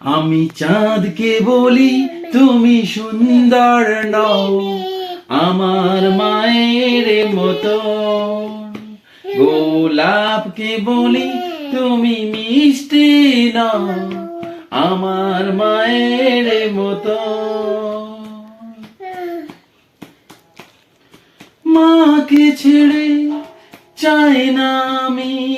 আমি চাঁদকে বলি, তুমি সুন্দর নও। আমার মায়ের মতো। গোলাপকে বলি, তুমি মিষ্টি নও। আমার মায়ের মতো। মাকে ছেড়ে চাই না আমি।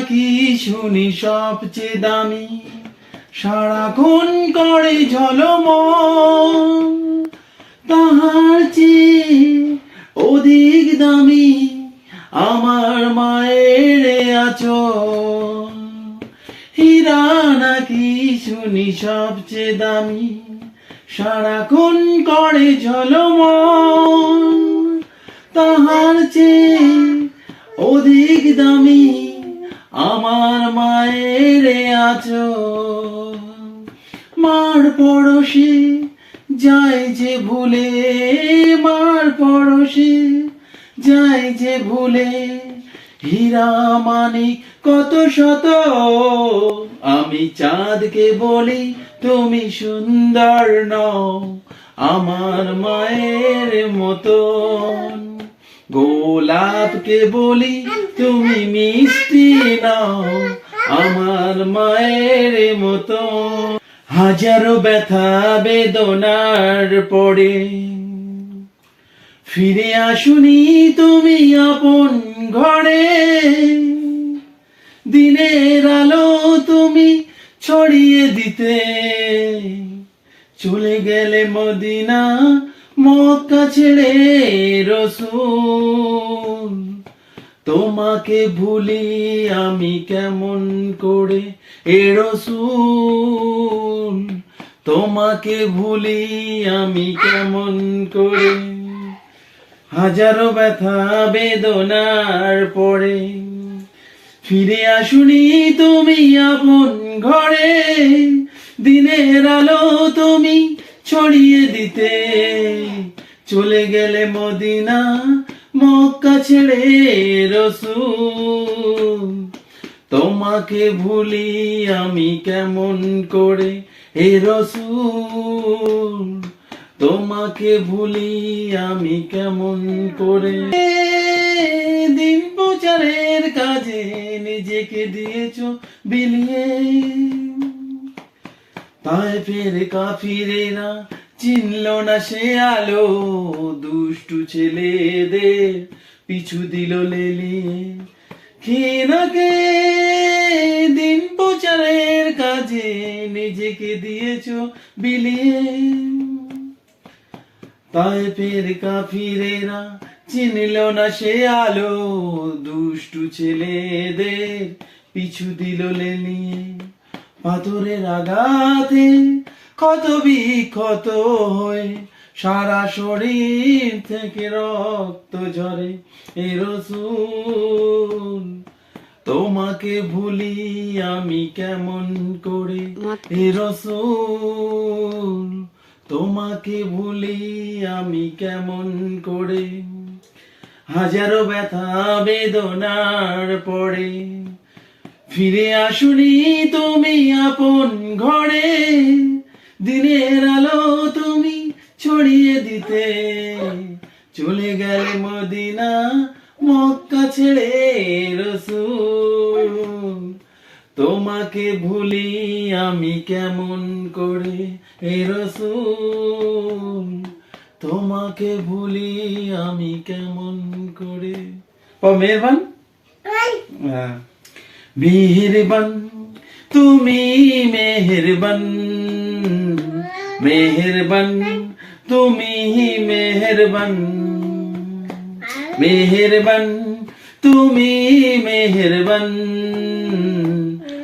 নাকি শুনি সবচেয়ে দামি? সারাক্ষণ করে ঝলম তাহার চেয়ে অধিক দামি আমার মায়ের আছো হীরা নাকি শুনি সবচেয়ে দামি? সারাক্ষণ করে ঝলম তাহার চেয়ে অধিক দামি আমার মায়ের আছো মার পড়শে যায় যে ভুলে, মার পড়শে যায় যে ভুলে, হীরা মানিক কত শত। আমি চাঁদকে বলি, তুমি সুন্দর নও, আমার মায়ের মতন। গোলাপকে বলি তুমি মিষ্টি নাও, আমার মায়ের মতো। হাজারো ব্যথা বেদনার পড়ে ফিরে আসুনি তুমি আপন ঘরে। দিনের আলো তুমি ছড়িয়ে দিতে, চলে গেলে মদিনা মক্কা ছেড়ে রসুল। তোমাকে ভুলি আমি কেমন করে এ রসুল? তোমাকে ভুলি আমি কেমন করে হাজারো ব্যথা বেদনার পরে ফিরে আসুনি তুমি আপন ঘরে, দিনের আলো তুমি ছড়িয়ে দিতে। চলে গেলে মদিনা, মক্কা ছেড়ে রসুল। তোমাকে ভুলি আমি কেমন করে এ রসুল? তোমাকে ভুলি আমি কেমন করে দিন প্রচারের কাজে নিজেকে দিয়েছ বিলিয়ে। তাই ফের কাফিরেরা চিনল না সে আলো, দুষ্টু ছেলেদের পিছু দিল লেলিয়ে খেনাকে দিন প্রচারের কাজে নিজেকে দিয়েছ বিলিয়ে। তাই ফের কাফিরেরা চিনল না সে আলো, দুষ্টু ছেলেদের পিছু দিল লেলিয়ে পাথরের আঘাতে ক্ষত বিক্ষত হয়ে সারা শরীর থেকে রক্ত ঝরে। এ রসুল তোমাকে ভুলি আমি কেমন করে? এ রসুল তোমাকে ভুলি আমি কেমন করে? হাজারো ব্যথা বেদনার পড়ে ফিরে আসুনি তুমি আপন ঘরে। দিনের আলো তুমি ছড়িয়ে দিতে। চলে গেলে মদিনা মক্কা ছেড়ে রসুল। তোমাকে ভুলি আমি কেমন করে এ রসুল? তোমাকে ভুলি আমি কেমন করে? ও মেহরবান? হ্যাঁ। মেহেরবান তুমি মেহেরবান মেহেরবান তুমি মেহেরবান মেহেরবান তুমি মেহেরবান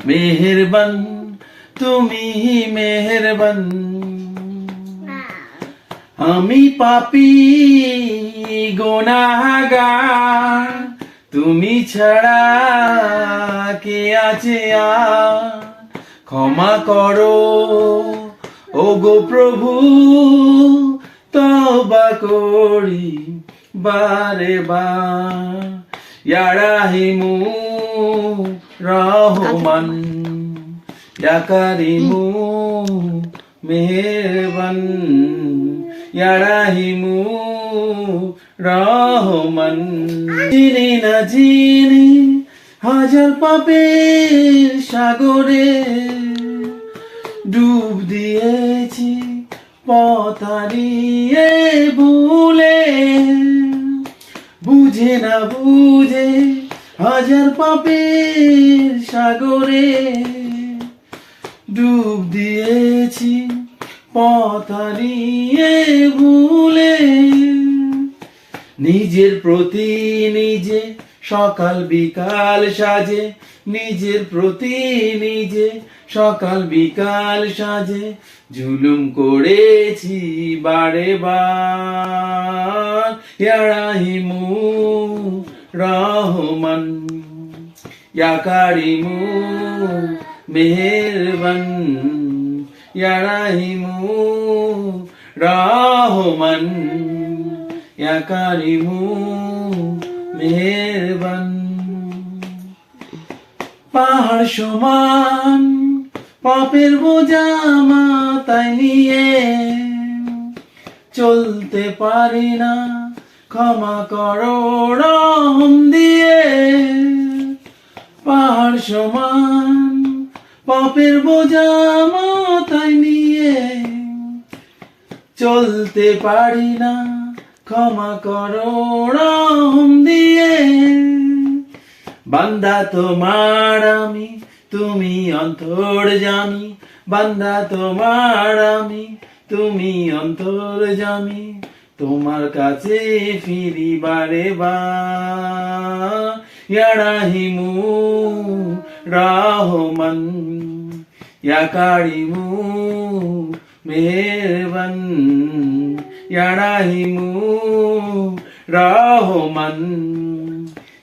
মেহেরবান তুমি মেহেরবান আমি পাপি গোনাগার তুমি ছাড়া কে আছে ক্ষমা করো। ও গো প্রভু তবা করি বারে বার। ইয়ারাহিমু রহমান ইয়াকারিমু মেহেরবান। ইয়ারাহিমু রহমান চিনি না চিনি হাজার পাপের সাগরে ডুব দিয়েছি পথারিয়ে ভুলে বুঝে না বুঝে হাজার পাপের সাগরে ডুব দিয়েছি পথারিয়ে ভুলে নিজের প্রতি নিজে সকাল বিকাল সাজে, নিজের প্রতি নিজে সকাল বিকাল সাজে, জুলুম করেছি বারে বার। ইয়ারাহিমু রহমান ইয়াকারিমু মেহেরবান। ইয়ারাহিমু রহমান, ইয়াকারিমু মেহেরবান। পাহাড় সমান, পাপের বোঝা মাথায় নিয়ে চলতে পারি না, ক্ষমা করো রহম দিয়ে। পাহাড় সমান, পাপের বোঝা মাথায় নিয়ে চলতে পারি না। ক্ষমা করো, রহম দিয়ে। বান্দা তোমার আমি, তুমি অন্তর জামি বান্দা তোমার আমি, তুমি অন্তর জামি তোমার কাছে ফিরি বারে বাড়াহিমু রাহমান। ইয়াকারিমু মেহেরবান ইয়ারাহিমু রহমান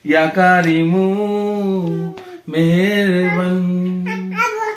ইয়াকারিমু মেহেরবান